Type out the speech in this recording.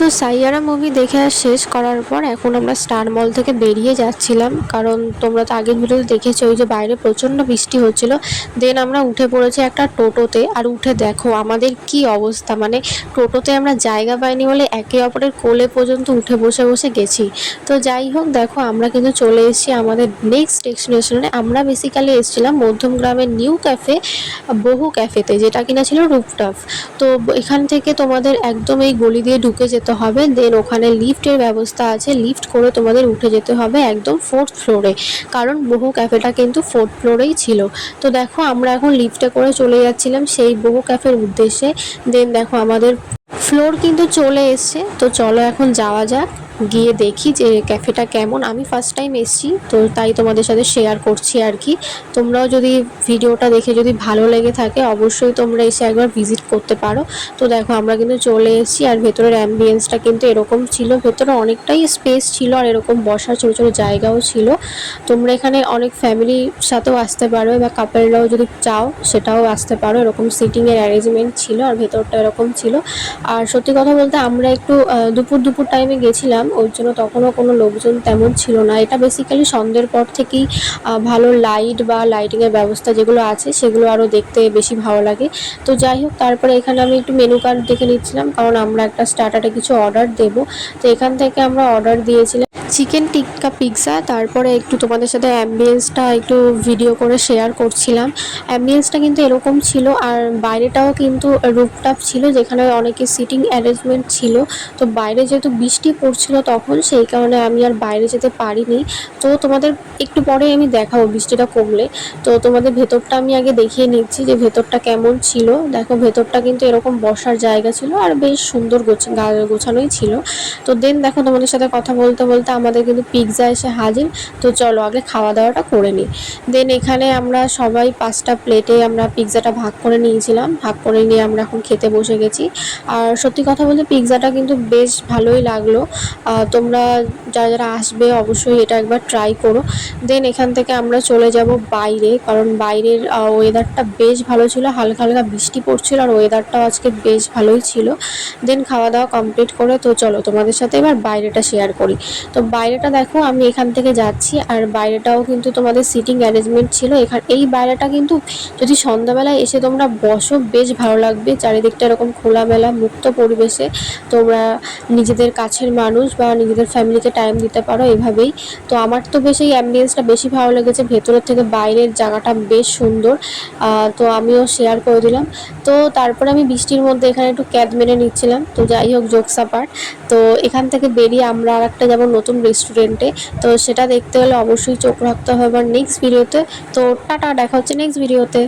তো সাইয়ারা মুভি দেখে শেষ করার পর এখন আমরা স্টার মল থেকে বেরিয়ে যাচ্ছিলাম। কারণ তোমরা তো আগের ভিডিওতে দেখেছ ওই যে বাইরে প্রচণ্ড বৃষ্টি হচ্ছিল। দেন আমরা উঠে পড়েছি একটা টোটোতে। আর উঠে দেখো, আমাদের কি অবস্থা? মানে টোটোতে আমরা জায়গা পাইনি বলে একে অপরের কোলে পর্যন্ত উঠে বসে বসে গেছি। তো যাই হোক, দেখো, আমরা কিন্তু চলে এসেছি আমাদের নেক্সট ডেস্টিনেশনে আমরা বেসিক্যালি এসেছিলাম মধ্যম গ্রামের নিউ ক্যাফে বহু ক্যাফেতে যেটা কিনা ছিল রুপটপ তো এখান থেকে তোমাদের একদম এই গলি দিয়ে ঢুকে যেতে। হবে দেন ওখানে লিফটের ব্যবস্থা আছে লিফট করে তোমাদের উঠে যেতে হবে একদম ফোর্থ ফ্লোরে কারণ বহু ক্যাফেটা কিন্তু ফোর্থ ফ্লোরেই ছিল। তো দেখো আমরা এখন লিফটে করে চলে যাচ্ছিলাম সেই বহু ক্যাফের উদ্দেশ্যে। দেন দেখো আমাদের ফ্লোর কিন্তু চলে এসছে। তো চলো এখন যাওয়া যাক। গিয়ে দেখি যে ক্যাফেটা কেমন। আমি ফার্স্ট টাইম এসেছি, তো তাই তোমাদের সাথে শেয়ার করছি আর কি। তোমরাও যদি ভিডিওটা দেখে যদি ভালো লেগে থাকে, অবশ্যই তোমরা এসে একবার ভিজিট করতে পারো। তো দেখো, আমরা কিন্তু চলে এসেছি আর ভেতরের অ্যাম্বিয়েন্সটা কিন্তু এরকম ছিল। ভেতরে অনেকটাই স্পেস ছিল আর এরকম বসার ছোটো ছোটো জায়গাও ছিল। তোমরা এখানে অনেক ফ্যামিলির সাথেও আসতে পারো বা কাপেলরাও যদি চাও, সেটাও আসতে পারো। এরকম সিটিংয়ের অ্যারেঞ্জমেন্ট ছিল আর ভেতরটা এরকম ছিল। আর সত্যি কথা বলতে আমরা একটু দুপুর দুপুর টাইমে গেছিলাম। ওর জন্য তখনও কোনো লোকজন তেমন ছিল না। এটা বেসিক্যালি সন্ধ্যের পর থেকেই ভালো লাইট বা লাইটিংয়ের ব্যবস্থা যেগুলো আছে, সেগুলো আরও দেখতে বেশি ভালো লাগে। তো যাই হোক, তারপরে এখানে আমি একটু মেনু কার্ড দেখে নিচ্ছিলাম, কারণ আমরা একটা স্টার্টারে কিছু অর্ডার দেবো। তো এখান থেকে আমরা অর্ডার দিয়েছিলাম। চিকেন টিক্কা পিৎজা, তারপরে একটু তোমাদের সাথে অ্যাম্বিয়েন্সটা একটু ভিডিও করে শেয়ার করছিলাম। অ্যাম্বিয়েন্সটা কিন্তু এরকম ছিল, আর বাইরেটাও কিন্তু রুপটপ ছিল, যেখানে অনেকে সিটিং অ্যারেঞ্জমেন্ট ছিল। তো বাইরে যেহেতু বৃষ্টি পড়ছিল তখন, সেই কারণে আমি আর বাইরে যেতে পারিনি। তো তোমাদের একটু পরে আমি দেখাবো বৃষ্টিটা কমলে। তো তোমাদের ভেতরটা আমি আগে দেখিয়ে নিচ্ছি যে ভেতরটা কেমন ছিল। দেখো, ভেতরটা কিন্তু এরকম বসার জায়গা ছিল, আর বেশ সুন্দর গোছানোই ছিল। তো দেন দেখো, তোমাদের সাথে কথা বলতে বলতে আমাদের কিন্তু পিৎজা এসে হাজির। তো চলো আগে খাওয়া দাওয়াটা করে নিই। দেন এখানে আমরা সবাই পাঁচটা প্লেটে আমরা পিৎজাটা ভাগ করে নিয়েছিলাম। ভাগ করে নিয়ে আমরা এখন খেতে বসে গেছি। আর সত্যি কথা বলতে পিৎজাটা কিন্তু বেশ ভালোই লাগল। তোমরা যারা যারা আসবে অবশ্যই এটা একবার ট্রাই করো। দেন এখান থেকে আমরা চলে যাব বাইরে। কারণ বাইরের ওয়েদারটা বেশ ভালো ছিল। হালকা হালকা বৃষ্টি পড়ছিল আর ওয়েদারটাও আজকে বেশ ভালোই ছিল। দেন খাওয়া দাওয়া কমপ্লিট করে তো চলো তোমাদের সাথে এবার বাইরেটা শেয়ার করি। তো বাইরেটা দেখো, আমি এখান থেকে যাচ্ছি, আর বাইরেটাও কিন্তু তোমাদের সিটিং অ্যারেঞ্জমেন্ট ছিল। এখান, এই বাইরেটা কিন্তু যদি সন্ধ্যাবেলায় এসে তোমরা বসো, বেশ ভালো লাগবে। চারিদিকটা এরকম খোলামেলা, মুক্ত পরিবেশে তোমরা নিজেদের কাছের মানুষ বা নিজেদের ফ্যামিলিকে টাইম দিতে পারো এভাবেই। তো আমার তো বেশ এই অ্যাম্বিয়েন্সটা বেশি ভালো লেগেছে। ভেতরের থেকে বাইরের জায়গাটা বেশ সুন্দর। তো আমিও শেয়ার করে দিলাম। তো তারপরে আমি বৃষ্টির মধ্যে এখানে একটু ক্যাদ মেরে নিচ্ছিলাম। তো যাই হোক জোকসা পার্ট তো এখান থেকে বেরিয়ে আমরা আর একটা যাব নতুন রেস্টুরেন্টে তো সেটা দেখতে হলে অবশ্যই চোখ রাখতে হবে। আবার নেক্সট ভিডিওতে তো টাটা, দেখা হচ্ছে নেক্সট ভিডিওতে